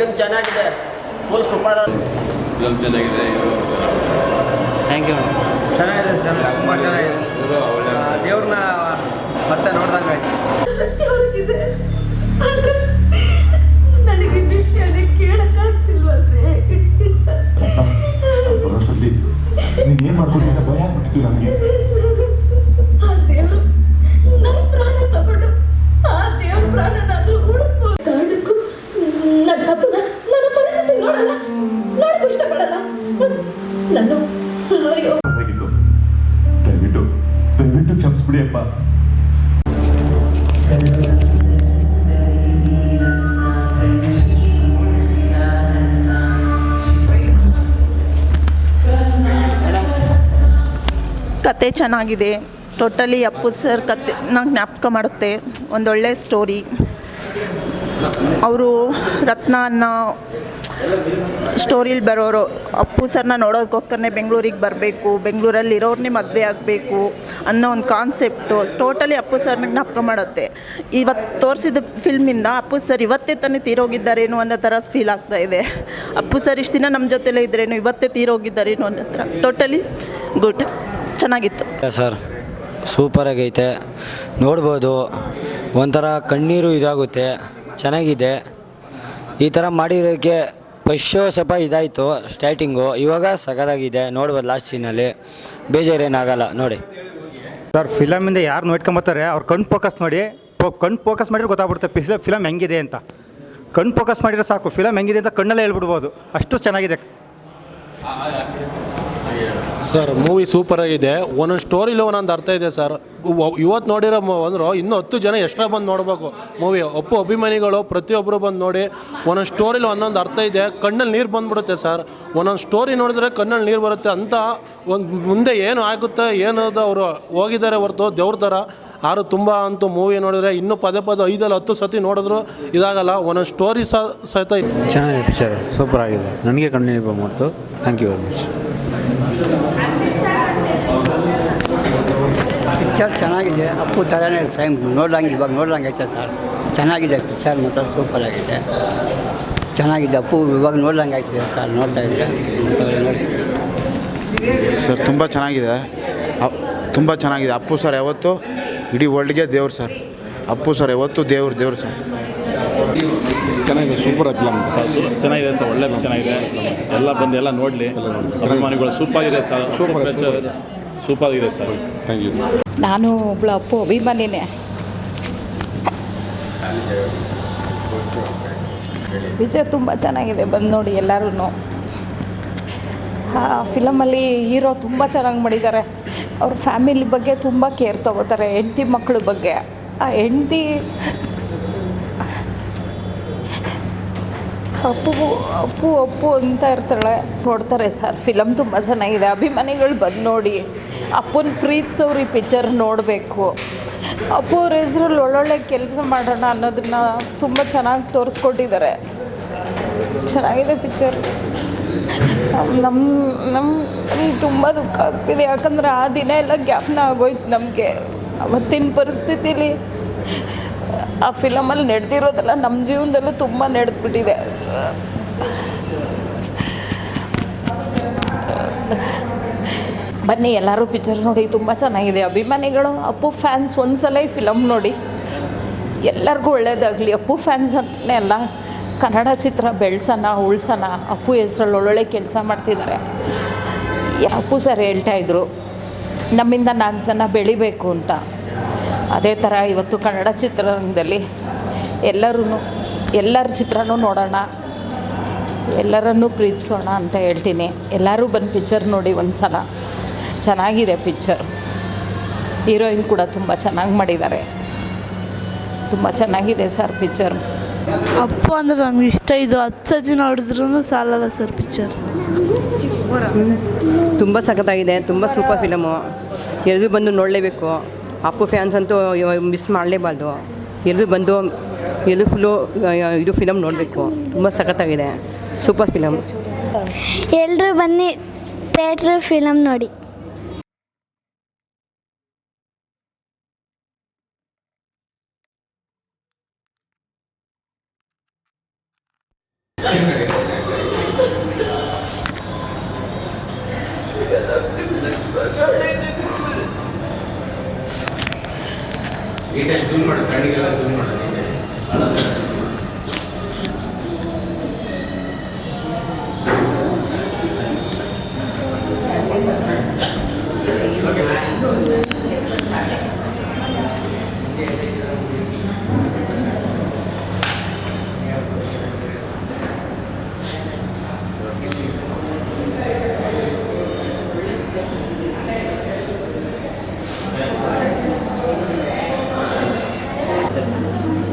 Film ಚೆನ್ನಾಗಿದೆ. Full super film ಚೆನ್ನಾಗಿದೆ thank you ಚೆನ್ನಾಗಿದೆ ಚೆನ್ನಾಗಿ ತುಂಬ ಚೆನ್ನಾಗಿದೆ. ದೇವ್ರನ್ನ ಮತ್ತೆ ನೋಡಿದಾಗ ಆಯ್ತು. ನನಗೆ ವಿಷಯನೇ ಕೇಳಕ್ಕಾಗ್ತಿಲ್ವಲ್ರಿ ಬರೋಷ್ಟರಲ್ಲಿ ನೀನು ಏನು ಮಾಡ್ಕೊಳ್ತೀನಿ ಭಯ ಆಗ್ಬಿಟ್ಟಿತ್ತು ನನಗೆ. ಕತೆ ಚೆನ್ನಾಗಿದೆ. ಟೋಟಲಿ ಅಪ್ಪು ಸರ್ ಕತೆ ನಂಗೆ ಜ್ಞಾಪಕ ಮಾಡುತ್ತೆ. ಒಂದೊಳ್ಳೆ ಸ್ಟೋರಿ ಅವರು ರತ್ನ ಅನ್ನೋ ಸ್ಟೋರಿಲಿ ಬರೋರು. ಅಪ್ಪು ಸರ್ನ ನೋಡೋದಕ್ಕೋಸ್ಕರನೇ ಬೆಂಗಳೂರಿಗೆ ಬರಬೇಕು. ಬೆಂಗಳೂರಲ್ಲಿ ಇರೋರ್ನೇ ಮದುವೆ ಆಗಬೇಕು ಅನ್ನೋ ಒಂದು ಕಾನ್ಸೆಪ್ಟು ಟೋಟಲಿ ಅಪ್ಪು ಸರ್ನ ಜ್ಞಾಪಕ ಮಾಡುತ್ತೆ. ಇವತ್ತು ತೋರಿಸಿದ ಫಿಲ್ಮಿಂದ ಅಪ್ಪು ಸರ್ ಇವತ್ತೇ ತಾನೇ ತೀರೋಗಿದ್ದಾರೇನೋ ಅನ್ನೋ ಥರ ಫೀಲ್ ಆಗ್ತಾ ಇದೆ. ಅಪ್ಪು ಸರ್ ಇಷ್ಟು ದಿನ ನಮ್ಮ ಜೊತೆಲೇ ಇದ್ರೇನು ಇವತ್ತೇ ತೀರೋಗಿದ್ದಾರೇನೋ ಅನ್ನೋ ಥರ ಟೋಟಲಿ ಗುಡ್ ಚೆನ್ನಾಗಿತ್ತು. ಸರ್ ಸೂಪರಾಗೈತೆ. ನೋಡ್ಬೋದು ಒಂಥರ ಕಣ್ಣೀರು ಇದಾಗುತ್ತೆ ಚೆನ್ನಾಗಿದೆ. ಈ ಥರ ಮಾಡಿರೋಕ್ಕೆ ಫಸ್ಟ್ ಶೋ ಸ್ವಲ್ಪ ಇದಾಯಿತು ಸ್ಟಾರ್ಟಿಂಗು ಇವಾಗ ಸಗದಾಗಿದೆ ನೋಡ್ಬೋದು ಲಾಸ್ಟ್ ಸೀನಲ್ಲಿ ಬೇಜಾರೇನಾಗಲ್ಲ ನೋಡಿ. ಸರ್ ಫಿಲಮಿಂದ ಯಾರು ನೋಡ್ಕೊಂಬತ್ತಾರೆ ಅವ್ರು ಕಣ್ಣು ಫೋಕಸ್ ಮಾಡಿ ಪೋ ಕಣ್ಣು ಫೋಕಸ್ ಮಾಡಿದ್ರೆ ಗೊತ್ತಾಗ್ಬಿಡುತ್ತೆ ಫಿಲ ಫಿಲಮ್ ಹೆಂಗಿದೆ ಅಂತ. ಕಣ್ಣು ಫೋಕಸ್ ಮಾಡಿದ್ರೆ ಸಾಕು ಫಿಲಮ್ ಹೆಂಗಿದೆ ಅಂತ ಕಣ್ಣಲ್ಲೇ ಹೇಳ್ಬಿಡ್ಬೋದು. ಅಷ್ಟು ಚೆನ್ನಾಗಿದೆ. ಸರ್ ಮೂವಿ ಸೂಪರ್ ಆಗಿದೆ. ಒಂದೊಂದು ಸ್ಟೋರಿಲಿ ಒಂದೊಂದು ಅರ್ಥ ಇದೆ ಸರ್. ಇವತ್ತು ನೋಡಿರೋ ಅಂದ್ರೆ ಇನ್ನೂ ಹತ್ತು ಜನ ಎಕ್ಸ್ಟ್ರಾ ಬಂದು ನೋಡಬೇಕು ಮೂವಿ ಒಪ್ಪು ಅಭಿಮಾನಿಗಳು ಪ್ರತಿಯೊಬ್ಬರು ಬಂದು ನೋಡಿ ಒಂದೊಂದು ಸ್ಟೋರಿಲಿ ಒಂದೊಂದು ಅರ್ಥ ಇದೆ. ಕಣ್ಣಲ್ಲಿ ನೀರು ಬಂದ್ಬಿಡುತ್ತೆ ಸರ್. ಒಂದೊಂದು ಸ್ಟೋರಿ ನೋಡಿದ್ರೆ ಕಣ್ಣಲ್ಲಿ ನೀರು ಬರುತ್ತೆ ಅಂತ ಒಂದು ಮುಂದೆ ಏನು ಆಗುತ್ತೆ, ಏನದು ಅವರು ಹೋಗಿದ್ದಾರೆ ಹೊರತು ದೇವ್ರ ಥರ ಯಾರು ತುಂಬ ಅಂತೂ ಮೂವಿ ನೋಡಿದ್ರೆ ಇನ್ನೂ ಪದೇ ಪದೇ ಐದಲ್ಲಿ ಹತ್ತು ಸತಿ ನೋಡಿದ್ರು ಇದಾಗಲ್ಲ. ಒಂದೊಂದು ಸ್ಟೋರಿ ಸಹಿತ ಚೆನ್ನಾಗಿದೆ ಪಿಕ್ಚರ್ ಸೂಪರ್ ಆಗಿದೆ. ನನಗೆ ಕಣ್ಣು ಮಾಡ್ತು thank you very much picture ಚೆನ್ನಾಗಿದೆ ಅಪ್ಪು ಥರನೇ ಫ್ರೇಮ್. ನೋಡ್ದಂಗೆ ಇವಾಗ ನೋಡ್ದಂಗೆ ಐತೆ ಸರ್ ಚೆನ್ನಾಗಿದೆ ಪಿಕ್ಚರ್ ಮಾತ್ರ ಸೂಪರ್ ಆಗಿದೆ. ಚೆನ್ನಾಗಿದೆ ಅಪ್ಪು ಇವಾಗ ನೋಡ್ದಂಗೆ ಆಯ್ತಿದೆ ಸರ್ ನೋಡ್ತಾ ಇದ್ದರೆ ಸರ್ ತುಂಬ ಚೆನ್ನಾಗಿದೆ. ತುಂಬ ಚೆನ್ನಾಗಿದೆ. ಅಪ್ಪು ಸರ್ ಯಾವತ್ತು? ಇಡೀ ವರ್ಲ್ಡ್ಗೆ ದೇವ್ರು ಸರ್ ಅಪ್ಪು ಸರ್ ಯಾವತ್ತು? ದೇವ್ರು ದೇವ್ರು ಸರ್ ಚೆನ್ನಾಗಿದೆ ಸೂಪರ್ ಫಿಲಮ್ ಸರ್ ಚೆನ್ನಾಗಿದೆ ಸರ್ ಒಳ್ಳೆ ಚೆನ್ನಾಗಿದೆ. ಎಲ್ಲ ಬಂದು ಎಲ್ಲ ನೋಡಲಿ. ಅಭಿಮಾನಿಗಳು ಸೂಪರ್ ಆಗಿದೆ ಸರ್ ಸೂಪರ್ ಸೂಪರ್ ಇದೆ ಸರ್. ಥ್ಯಾಂಕ್ ಯು ನಾನು ಒಬ್ಳು ಅಪ್ಪು ಅಭಿಮಾನಿನೇ ಪಿಕ್ಚರ್ ತುಂಬ ಚೆನ್ನಾಗಿದೆ ಬಂದು ನೋಡಿ ಎಲ್ಲರೂ ಆ ಫಿಲಮಲ್ಲಿ ಹೀರೋ ತುಂಬ ಚೆನ್ನಾಗಿ ಮಾಡಿದ್ದಾರೆ ಅವ್ರ ಫ್ಯಾಮಿಲಿ ಬಗ್ಗೆ ತುಂಬ ಕೇರ್ ತಗೋತಾರೆ ಹೆಂಡ್ತಿ ಮಕ್ಕಳ ಬಗ್ಗೆ. ಆ ಹೆಂಡ್ತಿ ಅಪ್ಪು ಅಪ್ಪು ಅಪ್ಪು ಅಂತ ಇರ್ತಾಳೆ. ನೋಡ್ತಾರೆ ಸರ್ ಫಿಲಮ್ ತುಂಬ ಚೆನ್ನಾಗಿದೆ. ಅಭಿಮಾನಿಗಳು ಬಂದು ನೋಡಿ. ಅಪ್ಪನ ಪ್ರೀತಿಸೋರು ಈ ಪಿಕ್ಚರ್ ನೋಡಬೇಕು. ಅಪ್ಪು ಅವ್ರ ಹೆಸ್ರಲ್ಲಿ ಒಳ್ಳೊಳ್ಳೆ ಕೆಲಸ ಮಾಡೋಣ ಅನ್ನೋದನ್ನ ತುಂಬ ಚೆನ್ನಾಗಿ ತೋರಿಸ್ಕೊಟ್ಟಿದ್ದಾರೆ ಚೆನ್ನಾಗಿದೆ ಪಿಕ್ಚರ್ ನಮ್ಮ ನಮ್ಮ ತುಂಬ ದುಃಖ ಆಗ್ತಿದೆ. ಯಾಕಂದ್ರೆ ಆ ದಿನ ಎಲ್ಲ ಜ್ಞಾಪನ ಆಗೋಯ್ತು ನಮಗೆ. ಅವತ್ತಿನ ಪರಿಸ್ಥಿತಿಲಿ ಆ ಫಿಲಮಲ್ಲಿ ನಡೆದಿರೋದೆಲ್ಲ ನಮ್ಮ ಜೀವನದಲ್ಲೂ ತುಂಬ ನಡೆದ್ಬಿಟ್ಟಿದೆ. ಬನ್ನಿ, ಎಲ್ಲರೂ ಪಿಕ್ಚರ್ ನೋಡಿ, ತುಂಬ ಚೆನ್ನಾಗಿದೆ. ಅಭಿಮಾನಿಗಳು, ಅಪ್ಪು ಫ್ಯಾನ್ಸ್ ಒಂದ್ಸಲ ಈ ಫಿಲಮ್ ನೋಡಿ. ಎಲ್ಲರಿಗೂ ಒಳ್ಳೇದಾಗಲಿ. ಅಪ್ಪು ಫ್ಯಾನ್ಸ್ ಅಂತಲೇ ಅಲ್ಲ, ಕನ್ನಡ ಚಿತ್ರ ಬೆಳೆಸೋಣ, ಉಳ್ಸೋಣ. ಅಪ್ಪು ಹೆಸ್ರಲ್ಲಿ ಒಳ್ಳೊಳ್ಳೆ ಕೆಲಸ ಮಾಡ್ತಿದ್ದಾರೆ ಅಪ್ಪು ಸರ್ ಹೇಳ್ತಾ ಇದ್ರು, ನಮ್ಮಿಂದ ನಾಲ್ಕು ಜನ ಬೆಳಿಬೇಕು ಅಂತ. ಅದೇ ಥರ ಇವತ್ತು ಕನ್ನಡ ಚಿತ್ರರಂಗದಲ್ಲಿ ಎಲ್ಲರೂ ಎಲ್ಲರ ಚಿತ್ರನೂ ನೋಡೋಣ, ಎಲ್ಲರನ್ನೂ ಪ್ರೀತಿಸೋಣ ಅಂತ ಹೇಳ್ತೀನಿ. ಎಲ್ಲರೂ ಬಂದು ಪಿಕ್ಚರ್ ನೋಡಿ ಒಂದು ಸಲ ಚೆನ್ನಾಗಿದೆ ಪಿಕ್ಚರ್. ಹೀರೋಯಿನ್ ಕೂಡ ತುಂಬ ಚೆನ್ನಾಗಿ ಮಾಡಿದ್ದಾರೆ. ತುಂಬ ಚೆನ್ನಾಗಿದೆ ಸರ್ ಪಿಕ್ಚರ್. ಅಪ್ಪು ಅಂದ್ರೆ ನಮ್ಗೆ ಇಷ್ಟ ಇದು ಹತ್ತು ಸತಿ ನೋಡಿದ್ರೂ ಸಾಲಲ್ಲ ಸರ್ ಪಿಕ್ಚರ್. ತುಂಬ ಸಖತ್ತಾಗಿದೆ ತುಂಬ ಸೂಪರ್ ಫಿಲಮು. ಎಲ್ಲರೂ ಬಂದು ನೋಡಲೇಬೇಕು. ಅಪ್ಪು ಫ್ಯಾನ್ಸ್ ಅಂತೂ ಮಿಸ್ ಮಾಡಲೇಬಾರ್ದು. ಎಲ್ಲರೂ ಬಂದು ಎಲ್ಲರೂ ಫುಲ್ಲು ಇದು ಫಿಲಮ್ ನೋಡಬೇಕು. ತುಂಬ ಸಖತ್ತಾಗಿದೆ. ಸೂಪರ್ ಫಿಲಮ್ ಎಲ್ಲರೂ ಬನ್ನಿ ಥಿಯೇಟ್ರ್ ಫಿಲಮ್ ನೋಡಿ. ನೀಟಾಗಿ ಕ್ಲೀನ್ ಮಾಡಿ ಕಣ್ಣಿಗೆಲ್ಲ ಕ್ಲೀನ್ ಮಾಡೋದು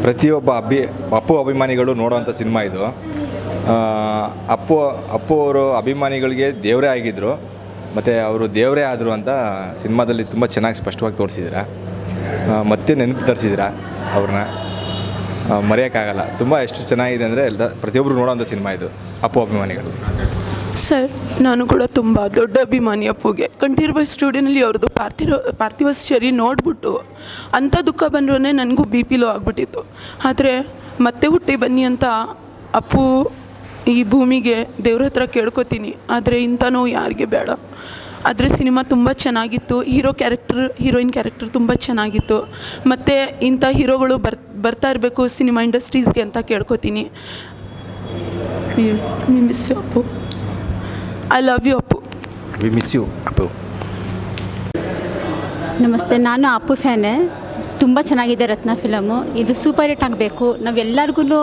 ಪ್ರತಿಯೊಬ್ಬ ಅಭಿ, ಅಪ್ಪು ಅಭಿಮಾನಿಗಳು ನೋಡುವಂಥ ಸಿನಿಮಾ ಇದು. ಅಪ್ಪು ಅಪ್ಪು ಅವರು ಅಭಿಮಾನಿಗಳಿಗೆ ದೇವರೇ ಆಗಿದ್ದರು ಮತ್ತು ಅವರು ದೇವರೇ ಆದರು ಅಂತ ಸಿನಿಮಾದಲ್ಲಿ ತುಂಬ ಚೆನ್ನಾಗಿ ಸ್ಪಷ್ಟವಾಗಿ ತೋರಿಸಿದ್ರ. ಮತ್ತೆ ನೆನಪು ತರಿಸಿದ್ರ ಅವ್ರನ್ನ? ಮರೆಯೋಕ್ಕಾಗಲ್ಲ. ತುಂಬ ಎಷ್ಟು ಚೆನ್ನಾಗಿದೆ ಅಂದರೆ ಎಲ್ಲ ಪ್ರತಿಯೊಬ್ಬರು ನೋಡೋವಂಥ ಸಿನಿಮಾ ಇದು, ಅಪ್ಪು ಅಭಿಮಾನಿಗಳು. ಸರ್, ನಾನು ಕೂಡ ತುಂಬ ದೊಡ್ಡ ಅಭಿಮಾನಿ ಅಪ್ಪುಗೆ. ಕಂಠೀರವ ಸ್ಟುಡಿಯೋನಲ್ಲಿ ಅವ್ರದ್ದು ಪಾರ್ಥಿವ ಪಾರ್ಥಿವ ಶರೀರ ನೋಡಿಬಿಟ್ಟು ಅಂಥ ದುಃಖ ಬಂದ್ರೂ ನನಗೂ ಬಿ ಪಿ ಲೋ ಆಗಿಬಿಟ್ಟಿತ್ತು. ಆದರೆ ಮತ್ತೆ ಹುಟ್ಟಿ ಬನ್ನಿ ಅಂತ ಅಪ್ಪು ಈ ಭೂಮಿಗೆ ದೇವ್ರ ಹತ್ರ ಕೇಳ್ಕೊತೀನಿ. ಆದರೆ ಇಂಥ ನೋವು ಯಾರಿಗೆ ಬೇಡ. ಆದರೆ ಸಿನಿಮಾ ತುಂಬ ಚೆನ್ನಾಗಿತ್ತು. ಹೀರೋ ಕ್ಯಾರೆಕ್ಟರ್, ಹೀರೋಯಿನ್ ಕ್ಯಾರೆಕ್ಟರ್ ತುಂಬ ಚೆನ್ನಾಗಿತ್ತು. ಮತ್ತು ಇಂಥ ಹೀರೋಗಳು ಬರ್, ಬರ್ತಾ ಇರಬೇಕು ಸಿನಿಮಾ ಇಂಡಸ್ಟ್ರೀಸ್ಗೆ ಅಂತ ಕೇಳ್ಕೊತೀನಿ. Appu. I love you Appu we miss you Appu ನಮಸ್ತೆ ನಾನು ಅಪ್ಪು ಫ್ಯಾನೆ. ತುಂಬ ಚೆನ್ನಾಗಿದೆ ರತ್ನ ಫಿಲಮು. ಇದು ಸೂಪರ್ ಹಿಟ್ ಆಗಬೇಕು. ನಾವೆಲ್ಲರಿಗೂ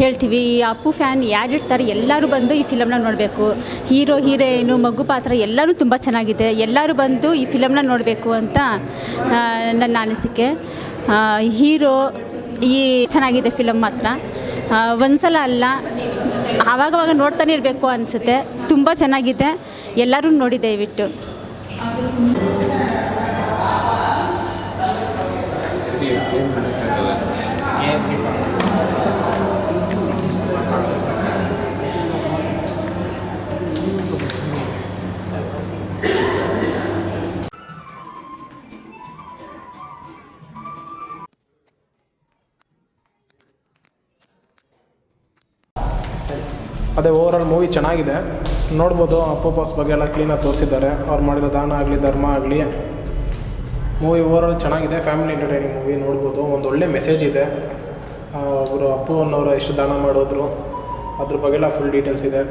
ಹೇಳ್ತೀವಿ ಈ ಅಪ್ಪು ಫ್ಯಾನ್ ಯಾರಿರ್ತಾರೆ ಎಲ್ಲರೂ ಬಂದು ಈ ಫಿಲಮ್ನ ನೋಡಬೇಕು. ಹೀರೋ ಹೀರೋಯಿನು ಮಗು ಪಾತ್ರ ಎಲ್ಲರೂ ತುಂಬ ಚೆನ್ನಾಗಿದೆ. ಎಲ್ಲರೂ ಬಂದು ಈ ಫಿಲಮ್ನ ನೋಡಬೇಕು ಅಂತ ನನ್ನ ಅನಿಸಿಕೆ. ಹೀರೋ ಈ ಚೆನ್ನಾಗಿದೆ ಫಿಲಮ್ ಮಾತ್ರ. ಒಂದು ಸಲ ಅಲ್ಲ ಆವಾಗವಾಗ ನೋಡ್ತಾನೆ ಇರಬೇಕು ಅನಿಸುತ್ತೆ. ತುಂಬ ಚೆನ್ನಾಗಿದೆ. ಎಲ್ಲರೂ ನೋಡಿ ದಯವಿಟ್ಟು. ಅದೇ ಓವರಾಲ್ ಮೂವಿ ಚೆನ್ನಾಗಿದೆ. ನೋಡ್ಬೋದು, ಅಪ್ಪ ಬಾಸ್ ಬಗ್ಗೆ ಎಲ್ಲ ಕ್ಲೀನಾಗಿ ತೋರಿಸಿದ್ದಾರೆ. ಅವ್ರು ಮಾಡಿರೋ ದಾನ ಆಗಲಿ, ಧರ್ಮ ಆಗಲಿ. ಮೂವಿ ಓವರಾಲ್ ಚೆನ್ನಾಗಿದೆ. ಫ್ಯಾಮಿಲಿ ಎಂಟರ್ಟೈನಿಂಗ್ ಮೂವಿ ನೋಡ್ಬೋದು. ಒಂದು ಒಳ್ಳೆ ಮೆಸೇಜ್ ಇದೆ. ಒಬ್ಬರು ಅಪ್ಪು ಅನ್ನೋರು ಎಷ್ಟು ದಾನ ಮಾಡಿದ್ರು, ಅದ್ರ ಬಗ್ಗೆ ಎಲ್ಲ ಫುಲ್ ಡೀಟೇಲ್ಸ್ ಇದೆ.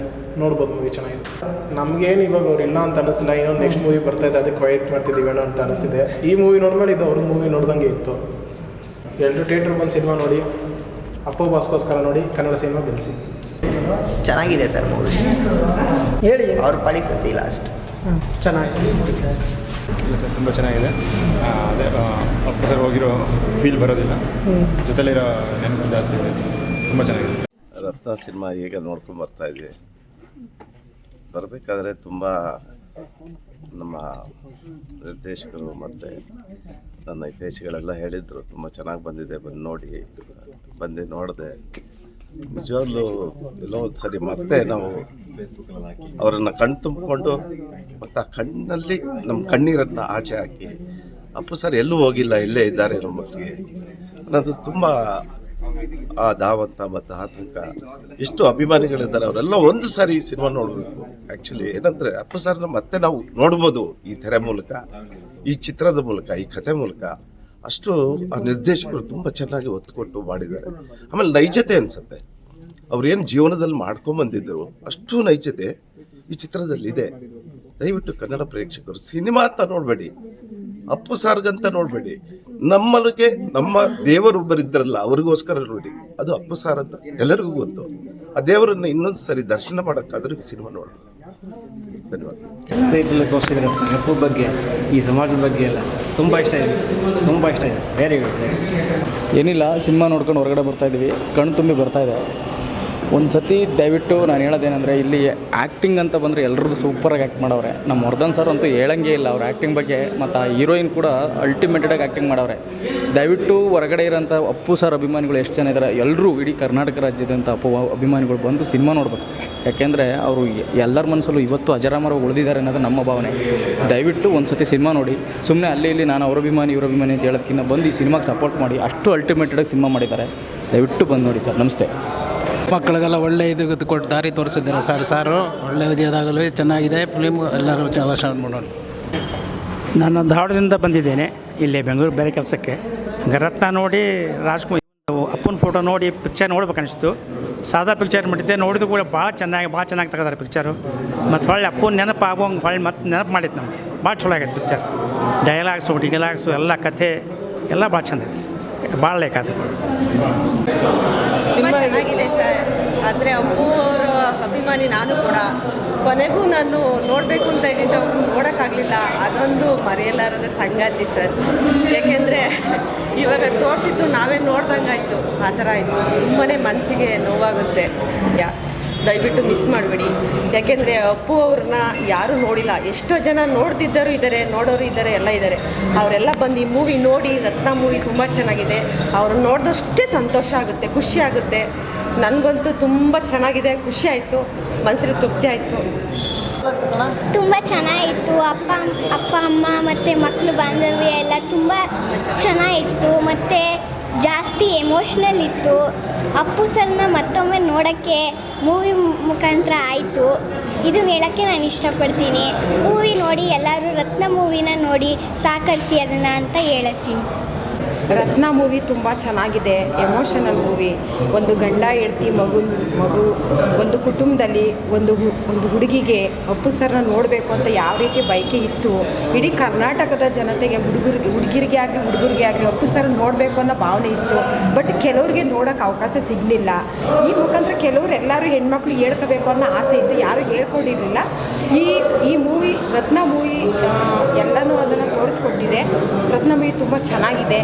ನೋಡ್ಬೋದು ಮೂವಿ ಚೆನ್ನಾಗಿದೆ. ನಮಗೇನು ಇವಾಗ ಅವ್ರು ಇಲ್ಲ ಅಂತ ಅನ್ನಿಸ್ತಿಲ್ಲ ಇನ್ನೊಂದು ನೆಕ್ಸ್ಟ್ ಮೂವಿ ಬರ್ತಾ ಇದೆ. ಅದಕ್ಕೆ ವೈಟ್ ಮಾಡ್ತಿದ್ದೀವಿ ಅಂತ ಅನಿಸ್ತಿದೆ. ಈ ಮೂವಿ ನೋಡ್ಮೇಲೆ ಇದು ಅವ್ರ ಮೂವಿ ನೋಡ್ದಂಗೆ ಇತ್ತು. ಎಲ್ಲರೂ ಥಿಯೇಟ್ರ್ ಬಂದು ಸಿನಿಮಾ ನೋಡಿ, ಅಪ್ಪು ಬಾಸ್ಗೋಸ್ಕರ ನೋಡಿ, ಕನ್ನಡ ಸಿನಿಮಾ ಬೆಳೆಸಿ. ಚೆನ್ನಾಗಿದೆ ಸರ್ ಮೂವಿ. ಹೇಳಿ ಅವ್ರ ಪಳಿ ಸತಿ ಲಾಸ್ಟ್ ಚೆನ್ನಾಗಿ ಇಲ್ಲ ಸರ್ ತುಂಬ ಚೆನ್ನಾಗಿದೆ. ಅದೇ ಅಪ್ಪ ಸರ್ ಹೋಗಿರೋ ಫೀಲ್ ಬರೋದಿಲ್ಲ. ಜೊತೆಲಿರೋ ನೆನಪು ಜಾಸ್ತಿ ಇದೆ. ತುಂಬ ಚೆನ್ನಾಗಿದೆ. ರತ್ನ ಸಿನಿಮಾ ಈಗ ನೋಡ್ಕೊಂಡು ಬರ್ತಾ ಇದ್ವಿ ಬರಬೇಕಾದ್ರೆ ತುಂಬ ನಮ್ಮ ನಿರ್ದೇಶಕರು ಮತ್ತು ನನ್ನ ಹಿತೈಷಿಗಳೆಲ್ಲ ಹೇಳಿದರು. ತುಂಬ ಚೆನ್ನಾಗಿ ಬಂದಿದೆ ಬಂದು ನೋಡಿ. ಬಂದು ನೋಡಿದೆ. ನಿಜವಾಗ್ಲೂ ಎಲ್ಲೋ ಒಂದು ಸರಿ ಮತ್ತೆ ನಾವು ಅವರನ್ನು ಕಣ್ಣು ತುಂಬಿಕೊಂಡು ಮತ್ತು ಆ ಕಣ್ಣಲ್ಲಿ ನಮ್ಮ ಕಣ್ಣೀರನ್ನು ಆಚೆ ಹಾಕಿ, ಅಪ್ಪು ಸರ್ ಎಲ್ಲೂ ಹೋಗಿಲ್ಲ, ಇಲ್ಲೇ ಇದ್ದಾರೆ ನಮ್ಮ ಮಕ್ಕಳಿಗೆ ಅನ್ನೋದು ತುಂಬ ಆ ಧಾವಂತ ಮತ್ತು ಆತಂಕ. ಎಷ್ಟು ಅಭಿಮಾನಿಗಳಿದ್ದಾರೆ ಅವರೆಲ್ಲ ಒಂದು ಸಾರಿ ಈ ಸಿನಿಮಾ ನೋಡಬೇಕು. ಆ್ಯಕ್ಚುಲಿ ಏನಂದರೆ ಅಪ್ಪು ಸರ್ನ ಮತ್ತೆ ನಾವು ನೋಡ್ಬೋದು ಈ ತೆರೆ ಮೂಲಕ, ಈ ಚಿತ್ರದ ಮೂಲಕ, ಈ ಕಥೆ ಮೂಲಕ. ಅಷ್ಟು ಆ ನಿರ್ದೇಶಕರು ತುಂಬ ಚೆನ್ನಾಗಿ ಒತ್ತು ಕೊಟ್ಟು ಮಾಡಿದ್ದಾರೆ. ಆಮೇಲೆ ನೈಜತೆ ಅನಿಸುತ್ತೆ. ಅವ್ರೇನು ಜೀವನದಲ್ಲಿ ಮಾಡ್ಕೊಂಬಂದಿದ್ದರು ಅಷ್ಟು ನೈಜತೆ ಈ ಚಿತ್ರದಲ್ಲಿದೆ. ದಯವಿಟ್ಟು ಕನ್ನಡ ಪ್ರೇಕ್ಷಕರು ಸಿನಿಮಾ ಅಂತ ನೋಡಬೇಡಿ. ಅಪ್ಪು ಸಾರ್ಗಂತ ನೋಡಬೇಡಿ. ನಮ್ಮಲ್ಲಿಗೆ ನಮ್ಮ ದೇವರೊಬ್ಬರಿದ್ದರಲ್ಲ ಅವರಿಗೋಸ್ಕರ ನೋಡಿ. ಅದು ಅಪ್ಪು ಸಾರ್ ಅಂತ ಎಲ್ಲರಿಗೂ ಗೊತ್ತು. ಆ ದೇವರನ್ನು ಇನ್ನೊಂದು ಸರಿ ದರ್ಶನ ಮಾಡೋಕ್ಕಾದ್ರೂ ಸಿನಿಮಾ ನೋಡಿ ಧನ್ಯವಾದ ತೋರಿಸಿದ್ರೆ ಸರ್? ಅಪ್ಪು ಬಗ್ಗೆ, ಈ ಸಮಾಜದ ಬಗ್ಗೆ ಎಲ್ಲ ಸರ್? ತುಂಬ ಇಷ್ಟ ಇದೆ, ತುಂಬ ಇಷ್ಟ ಇದೆ. ವೆರಿ ಗುಡ್ ಏನಿಲ್ಲ, ಸಿನಿಮಾ ನೋಡ್ಕೊಂಡು ಹೊರಗಡೆ ಬರ್ತಾ ಇದ್ದೀವಿ. ಕಣ್ಣು ತುಂಬಿ ಬರ್ತಾ ಇದೆ. ಒಂದು ಸತಿ ದಯವಿಟ್ಟು ನಾನು ಹೇಳೋದೇನೆಂದರೆ ಇಲ್ಲಿ ಆ್ಯಕ್ಟಿಂಗ್ ಅಂತ ಬಂದರೆ ಎಲ್ಲರದ್ದು ಸೂಪರಾಗಿ ಆ್ಯಕ್ಟ್ ಮಾಡವ್ರೆ. ನಮ್ಮ ವರ್ಧನ್ ಸರ್ ಅಂತೂ ಹೇಳಂಗೇ ಇಲ್ಲ ಅವ್ರ ಆ್ಯಕ್ಟಿಂಗ್ ಬಗ್ಗೆ, ಮತ್ತು ಆ ಹೀರೋಯಿನ್ ಕೂಡ ಅಲ್ಟಿಮೇಟೆಡಾಗಿ ಆ್ಯಕ್ಟಿಂಗ್ ಮಾಡವ್ರೆ. ದಯವಿಟ್ಟು ಹೊರಗಡೆ ಇರೋಂಥ ಅಪ್ಪು ಸರ್ ಅಭಿಮಾನಿಗಳು ಎಷ್ಟು ಜನ ಇದ್ದಾರೆ ಎಲ್ಲರೂ ಇಡೀ ಕರ್ನಾಟಕ ರಾಜ್ಯದಂಥ ಅಪ್ಪು ಅಭಿಮಾನಿಗಳು ಬಂದು ಸಿನಿಮಾ ನೋಡ್ಬೇಕು. ಯಾಕೆಂದರೆ ಅವರು ಎಲ್ಲರ ಮನಸ್ಸಲ್ಲೂ ಇವತ್ತು ಅಜರಾಮರ ಉಳಿದಿದ್ದಾರೆ ಅನ್ನೋದು ನಮ್ಮ ಭಾವನೆ. ದಯವಿಟ್ಟು ಒಂದು ಸತಿ ಸಿನಿಮಾ ನೋಡಿ. ಸುಮ್ಮನೆ ಅಲ್ಲಿ ಇಲ್ಲಿ ನಾನು ಅವ್ರ ಅಭಿಮಾನಿ, ಇವ್ರ ಅಭಿಮಾನಿ ಅಂತ ಹೇಳೋದಕ್ಕಿಂತ ಬಂದು ಈ ಸಿನಿಮಾಗೆ ಸಪೋರ್ಟ್ ಮಾಡಿ. ಅಷ್ಟು ಅಲ್ಟಿಮೇಟೆಡಾಗಿ ಸಿನಿಮಾ ಮಾಡಿದ್ದಾರೆ. ದಯವಿಟ್ಟು ಬಂದು ನೋಡಿ ಸರ್ ನಮಸ್ತೆ. ಮಕ್ಕಳಿಗೆಲ್ಲ ಒಳ್ಳೆ ಇದು ಕೊಟ್ಟು ದಾರಿ ತೋರಿಸಿದ್ದಾರೆ ಸರ್, ಸಾರು. ಒಳ್ಳೆ ವಿಧಿಯಾದಾಗಲೂ ಚೆನ್ನಾಗಿದೆ. ಫಿಲಿಮ್ ಎಲ್ಲರೂ ನೋಡೋಣ ನಾನು ಧಾರವಾಡದಿಂದ ಬಂದಿದ್ದೇನೆ. ಇಲ್ಲಿ ಬೆಂಗಳೂರು ಬೇರೆ ಕೆಲಸಕ್ಕೆ. ರತ್ನ ನೋಡಿ, ರಾಜ್ಕುಮಾರ್ ಅಪ್ಪನ ಫೋಟೋ ನೋಡಿ ಪಿಕ್ಚರ್ ನೋಡ್ಬೇಕು ಅನಿಸ್ತು ಸಾದಾ ಪಿಕ್ಚರ್ ಮಾಡಿದ್ದೆ. ನೋಡಿದ ಕೂಡ ಭಾಳ ಚೆನ್ನಾಗಿ ಭಾಳ ಚೆನ್ನಾಗಿ ತೆಗೆದಾರೆ ಪಿಕ್ಚರು ಮತ್ತು ಹೊಳ್ಳಿ ಅಪ್ಪನ ನೆನಪು ಹೊಳ್ಳಿ ಮತ್ತೆ ನೆನಪು ಮಾಡಿದ್ದು ನಮ್ಗೆ. ಭಾಳ ಚಲೋ ಆಗೈತೆ ಪಿಕ್ಚರ್ ಡೈಲಾಗ್ಸು ಡಿಗಲಾಗ್ಸು ಎಲ್ಲ ಕಥೆ, ಎಲ್ಲ ಭಾಳ ಚಂದ ಭಾಳ ಲೈಕ್ ಅದು. ತುಂಬ ಚೆನ್ನಾಗಿದೆ ಸರ್. ಅಂದರೆ ಅಪ್ಪು ಅವರ ಅಭಿಮಾನಿ ನಾನು ಕೂಡ ಕೊನೆಗೂ ನಾನು ನೋಡಬೇಕು ಅಂತ ಇದ್ದಿದ್ದು ಅವ್ರು ನೋಡೋಕ್ಕಾಗಲಿಲ್ಲ. ಅದೊಂದು ಮರೆಯಲಾರದ ಸಂಗಾತಿ ಸರ್. ಏಕೆಂದರೆ ಇವಾಗ ತೋರಿಸಿದ್ದು ನಾವೇ ನೋಡ್ದಂಗಾಯಿತು. ಆ ಥರ ಆಯಿತು. ತುಂಬಾ ಮನಸ್ಸಿಗೆ ನೋವಾಗುತ್ತೆ. ಯಾ ದಯವಿಟ್ಟು ಮಿಸ್ ಮಾಡಬೇಡಿ. ಯಾಕೆಂದರೆ ಅಪ್ಪು ಅವ್ರನ್ನ ಯಾರೂ ನೋಡಿಲ್ಲ. ಎಷ್ಟೋ ಜನ ನೋಡ್ತಿದ್ದರು ಇದ್ದಾರೆ ನೋಡೋರು ಇದ್ದಾರೆ ಎಲ್ಲ ಇದ್ದಾರೆ ಅವರೆಲ್ಲ ಬಂದು ಈ ಮೂವಿ ನೋಡಿ, ರತ್ನ ಮೂವಿ ತುಂಬ ಚೆನ್ನಾಗಿದೆ. ಅವ್ರನ್ನ ನೋಡಿದಷ್ಟೇ ಸಂತೋಷ ಆಗುತ್ತೆ, ಖುಷಿ ಆಗುತ್ತೆ. ನನಗಂತೂ ತುಂಬ ಚೆನ್ನಾಗಿದೆ, ಖುಷಿ ಆಯಿತು ಮನಸ್ಸಿಗೆ ತೃಪ್ತಿ ಆಯಿತು. ತುಂಬ ಚೆನ್ನಾಗಿತ್ತು. ಅಪ್ಪ ಅಪ್ಪ, ಅಮ್ಮ ಮತ್ತು ಮಕ್ಕಳು ಬಾಂಧವ್ಯ ಎಲ್ಲ ತುಂಬ ಚೆನ್ನಾಗಿತ್ತು. ಮತ್ತು ಜಾಸ್ತಿ ಎಮೋಷ್ನಲ್ ಇತ್ತು. ಅಪ್ಪು ಸರ್ನ ಮತ್ತೊಮ್ಮೆ ನೋಡೋಕ್ಕೆ ಮೂವಿ ಮುಖಾಂತರ ಆಯಿತು. ಇದು ಹೇಳೋಕ್ಕೆ ನಾನು ಇಷ್ಟಪಡ್ತೀನಿ. ಮೂವಿ ನೋಡಿ, ಎಲ್ಲರೂ ರತ್ನ ಮೂವಿನ ನೋಡಿ ಸಹಕರಿಸಿ ಅದನ್ನು ಅಂತ ಹೇಳತ್ತೀನಿ. ರತ್ನ ಮೂವಿ ತುಂಬ ಚೆನ್ನಾಗಿದೆ ಎಮೋಷನಲ್ ಮೂವಿ. ಒಂದು ಗಂಡ ಹೆಂಡ್ತಿ, ಮಗು ಮಗು, ಒಂದು ಕುಟುಂಬದಲ್ಲಿ ಒಂದು ಒಂದು ಹುಡುಗಿಗೆ ಅಪ್ಪು ಸರ್ನ ನೋಡಬೇಕು ಅಂತ ಯಾವ ರೀತಿ ಬಯಕೆ ಇತ್ತು? ಇಡೀ ಕರ್ನಾಟಕದ ಜನತೆಗೆ ಹುಡುಗರಿಗೆ, ಹುಡುಗಿರಿಗೆ ಆಗಲಿ, ಹುಡುಗರಿಗೆ ಆಗಲಿ ಅಪ್ಪು ಸರ್ ನೋಡಬೇಕು ಅನ್ನೋ ಭಾವನೆ ಇತ್ತು. ಬಟ್ ಕೆಲವ್ರಿಗೆ ನೋಡೋಕೆ ಅವಕಾಶ ಸಿಗಲಿಲ್ಲ. ಈ ಮುಖಾಂತರ ಕೆಲವರು ಎಲ್ಲರೂ ಹೆಣ್ಮಕ್ಳು ಹೇಳ್ಕೋಬೇಕು ಅನ್ನೋ ಆಸೆ ಇತ್ತು. ಯಾರು ಹೇಳ್ಕೊಂಡಿರಲಿಲ್ಲ. ಈ ಈ ಮೂವಿ, ರತ್ನ ಮೂವಿ ಎಲ್ಲನೂ ಅದನ್ನು ತೋರಿಸ್ಕೊಟ್ಟಿದೆ. ರತ್ನ ಮೂವಿ ತುಂಬ ಚೆನ್ನಾಗಿದೆ.